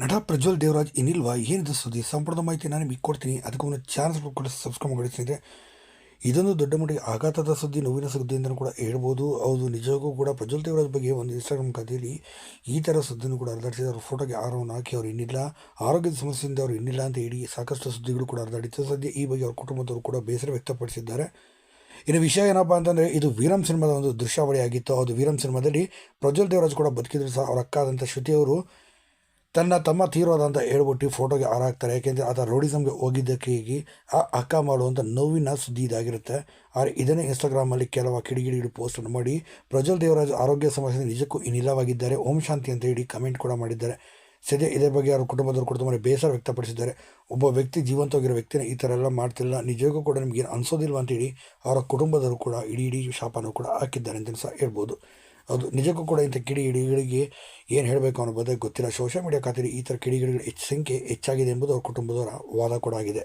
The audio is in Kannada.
ನಟ ಪ್ರಜ್ವಲ್ ದೇವರಾಜ್ ಇನ್ನಿಲ್ವಾ? ಏನಿದೆ ಸುದ್ದಿ? ಸಂಪೂರ್ಣ ಮಾಹಿತಿ ನಾನು ನಿಮಗೆ ಕೊಡ್ತೀನಿ. ಅದಕ್ಕೂ ಒಂದು ಚಾನಲ್ ಕೂಡ ಸಬ್ಸ್ಕ್ರೈಬ್ ಮಾಡಿ ಇದೊಂದು ದೊಡ್ಡ ಮಟ್ಟಿಗೆ ಆಘಾತದ ಸುದ್ದಿ, ನೋವಿನ ಸುದ್ದಿ ಅಂತಲೂ ಕೂಡ ಹೇಳ್ಬೋದು. ಹೌದು, ನಿಜವಾಗೂ ಕೂಡ ಪ್ರಜ್ವಲ್ ದೇವರಾಜ್ ಬಗ್ಗೆ ಒಂದು ಇನ್ಸ್ಟಾಗ್ರಾಮ್ ಖಾತೆಯಲ್ಲಿ ಈ ಥರ ಸುದ್ದಿನೂ ಕೂಡ ಹರಿದಾಡಿಸಿದ ಅವ್ರ ಫೋಟೋಗೆ ಆರೋನ ಹಾಕಿ ಅವ್ರು ಇನ್ನಿಲ್ಲ. ಆರೋಗ್ಯದ ಸಮಸ್ಯೆಯಿಂದ ಅವ್ರು ಇನ್ನಿಲ್ಲ ಅಂತ ಹೇಳಿ ಸಾಕಷ್ಟು ಸುದ್ದಿಗಳು ಕೂಡ ಹರಿದಾಡಿತ್ತು ಸದ್ಯ ಈ ಬಗ್ಗೆ ಅವ್ರ ಕುಟುಂಬದವರು ಕೂಡ ಬೇಸರ ವ್ಯಕ್ತಪಡಿಸಿದ್ದಾರೆ. ಇನ್ನು ವಿಷಯ ಏನಪ್ಪ ಅಂತಂದರೆ, ಇದು ವೀರಂ ಸಿನಿಮಾದ ಒಂದು ದೃಶ್ಯಾವಳಿ ಆಗಿತ್ತು ಅದು ವೀರಂ ಸಿನಿಮಾದಲ್ಲಿ ಪ್ರಜ್ವಲ್ ದೇವರಾಜ್ ಕೂಡ ಬದುಕಿದ್ರು ಸಹ. ಅವ್ರ ಅಕ್ಕ ಆದಂಥ ತನ್ನ ತಮ್ಮ ತೀರೋದ ಅಂತ ಹೇಳ್ಬಿಟ್ಟು ಫೋಟೋಗೆ ಹಾರಾಗ್ತಾರೆ ಯಾಕೆಂದರೆ ಆತ ರೋಡಿಸಮ್ಗೆ ಹೋಗಿದ್ದಕ್ಕಾಗಿ ಆ ಅಕ್ಕ ಮಾಡುವಂಥ ನೋವಿನ ಸುದ್ದಿ ಇದಾಗಿರುತ್ತೆ. ಆದರೆ ಇದನ್ನೇ ಇನ್ಸ್ಟಾಗ್ರಾಮಲ್ಲಿ ಕೆಲವು ಕಿಡಿಗಿಡಿ ಪೋಸ್ಟನ್ನು ಮಾಡಿ, ಪ್ರಜ್ವಲ್ ದೇವರಾಜ್ ಆರೋಗ್ಯ ಸಮಸ್ಯೆ ನಿಜಕ್ಕೂ ಇನ್ನಿಲ್ಲವಾಗಿದ್ದಾರೆ ಓಂ ಶಾಂತಿ ಅಂತ ಹೇಳಿ ಕಮೆಂಟ್ ಕೂಡ ಮಾಡಿದ್ದಾರೆ. ಸದ್ಯ ಇದರ ಬಗ್ಗೆ ಅವರ ಕುಟುಂಬದವರು ಕೂಡ ತುಂಬ ಬೇಸರ ವ್ಯಕ್ತಪಡಿಸಿದ್ದಾರೆ. ಒಬ್ಬ ವ್ಯಕ್ತಿ ಜೀವಂತವಾಗಿರೋ ವ್ಯಕ್ತಿನ ಈ ಥರ ಎಲ್ಲ ಮಾಡ್ತಿಲ್ಲ. ನಿಜಕ್ಕೂ ಕೂಡ ನಿಮಗೇನು ಏನು ಅನ್ಸೋದಿಲ್ವ ಅಂತೇಳಿ ಅವರ ಕುಟುಂಬದವರು ಕೂಡ ಇಡೀ ಇಡೀ ಶಾಪನೂ ಕೂಡ ಹಾಕಿದ್ದಾರೆ ಅಂತ ಸಹ ಹೇಳ್ಬೋದು. ಅದು ನಿಜಕ್ಕೂ ಕೂಡ ಇಂಥ ಕಿಡಿಗಿಡಿಗಳಿಗೆ ಏನು ಹೇಳಬೇಕು ಅನ್ನೋ ಬಗ್ಗೆ ಗೊತ್ತಿಲ್ಲ. ಸೋಷಿಯಲ್ ಮೀಡಿಯಾ ಖಾತೆಯಲ್ಲಿ ಈ ಥರ ಕಿಡಿಗಿಡಿಗಳ ಹೆಚ್ಚು ಸಂಖ್ಯೆ ಹೆಚ್ಚಾಗಿದೆ ಎಂಬುದು ಅವ್ರ ಕುಟುಂಬದವರ ವಾದ ಕೂಡ ಆಗಿದೆ.